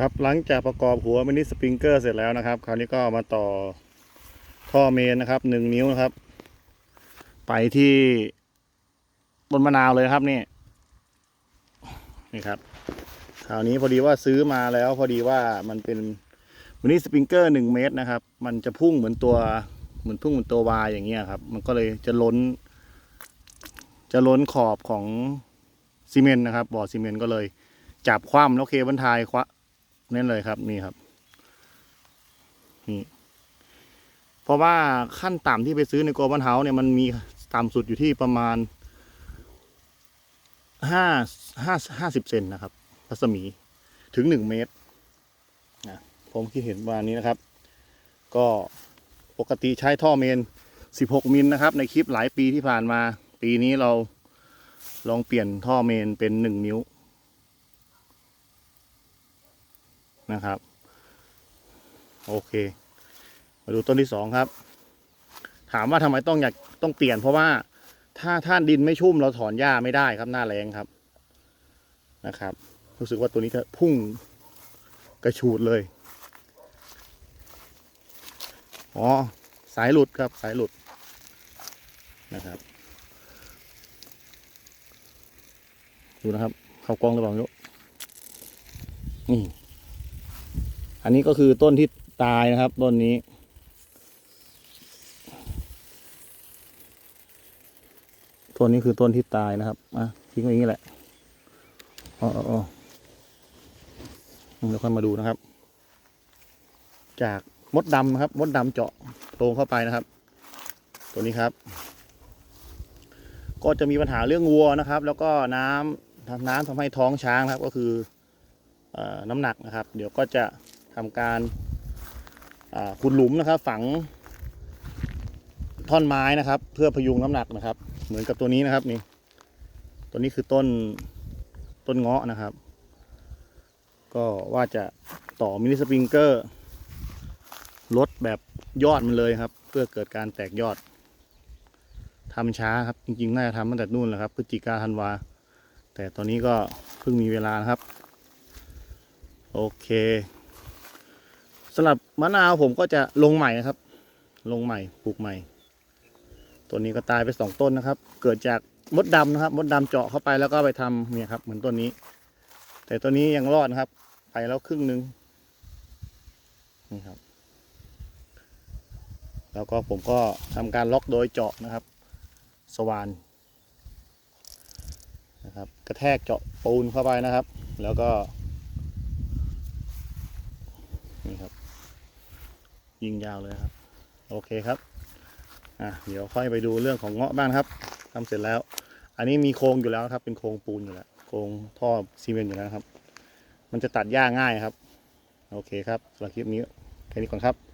ครับหลังจากประกอบหัวมินิสปริงเกอร์เสร็จแล้วนะครับ คราวนี้ก็มาต่อท่อเมนนะครับหนึ่งนิ้วนะครับ ไปที่ต้นมะนาวเลยครับนี่นี่ครับคราวนี้พอดีว่าซื้อมาแล้ว พอดีว่ามันเป็นมินิสปริงเกอร์หนึ่งเมตรนะครับ มันจะพุ่งเหมือนตัวเหมือนพุ่งเหมือนตัววายอย่างเงี้ยครับ มันก็เลยจะล้น จะล้นขอบของซีเมนต์นะครับบ่อซีเมนต์ก็เลย จับคว่ำแล้วเคบันทายคว้า นั่นเลยครับนี่ครับนี่เพราะว่าขั้นต่ำที่ไปซื้อในโกลบันเฮาเนี่ยมันมีต่ำสุดอยู่ที่ประมาณห้าห้าห้าสิบเซนนะครับรัศมีถึงหนึ่งเมตรนะผมคิดเห็นว่านี้นะครับ ก็ปกติใช้ท่อเมน 16 มิลนะครับ ในคลิปหลายปีที่ผ่านมา ปีนี้เราลองเปลี่ยนท่อเมนเป็น 1 นิ้ว นะครับ โอเค มาดูต้นที่สองครับ ถามว่าทำไมต้องอยากต้องเปลี่ยนเพราะว่าถ้าท่านดินไม่ชุ่มเราถอนหญ้าไม่ได้ครับหน้าแรงครับนะครับ รู้สึกว่าตัวนี้จะพุ่งกระชูดเลยอ๋อสายหลุดครับสายหลุดนะครับ ดูนะครับ เข้ากล้องหรือเปล่าไม่นี่ อันนี้ก็คือต้นที่ตายนะครับต้นนี้ ต้นนี้คือต้นที่ตายนะครับอะทิ้งไว้อย่างนี้แหละอ๋ออ๋อเดี๋ยวค่อยมาดูนะครับ จากมดดำนะครับ มดดำเจาะโพรงเข้าไปนะครับ ตัวนี้ครับ ก็จะมีปัญหาเรื่องวัวนะครับ แล้วก็น้ำน้ำทำให้ท้องช้างนะครับ ก็คืออน้ำหนักนะครับ เดี๋ยวก็จะ ทำการขุดหลุมนะครับ ฝังท่อนไม้นะครับ เพื่อพยุงน้ำหนักนะครับ เหมือนกับตัวนี้นะครับนี่ตัวนี้คือต้นต้นเงาะนะครับ ก็ว่าจะต่อมินิสปริงเกอร์ลดแบบยอดมันเลยครับ เพื่อเกิดการแตกยอดทำช้าครับ จริงๆน่าจะทำตั้งแต่นู่นแหละครับพฤศจิกาธันวา แต่ตอนนี้ก็เพิ่งมีเวลานะครับ โอเค สำหรับมะนาวผมก็จะลงใหม่นะครับ ลงใหม่ปลูกใหม่ ตัวนี้ก็ตายไปสองต้นนะครับ เกิดจากมดดำนะครับมดดำเจาะเข้าไปแล้วก็ไปทำเนี่ยครับเหมือนต้นนี้ แต่ตัวนี้ยังรอดนะครับ ไปแล้วครึ่งนึงนี่ครับ แล้วก็ผมก็ทำการล็อกโดยเจาะนะครับ สว่านนะครับ กระแทกเจาะปูนเข้าไปนะครับ แล้วก็นี่ครับ ยิงยาวเลยครับ โอเคครับอะเดี๋ยวค่อยไปดูเรื่องของเงาะบ้างครับทำเสร็จแล้ว อันนี้มีโครงอยู่แล้วครับ เป็นโครงปูนอยู่แล้วโครงท่อซีเมนต์อยู่แล้วครับ มันจะตัดหญ้าง่ายครับ โอเคครับสำหรับคลิปนี้แค่นี้ก่อนครับ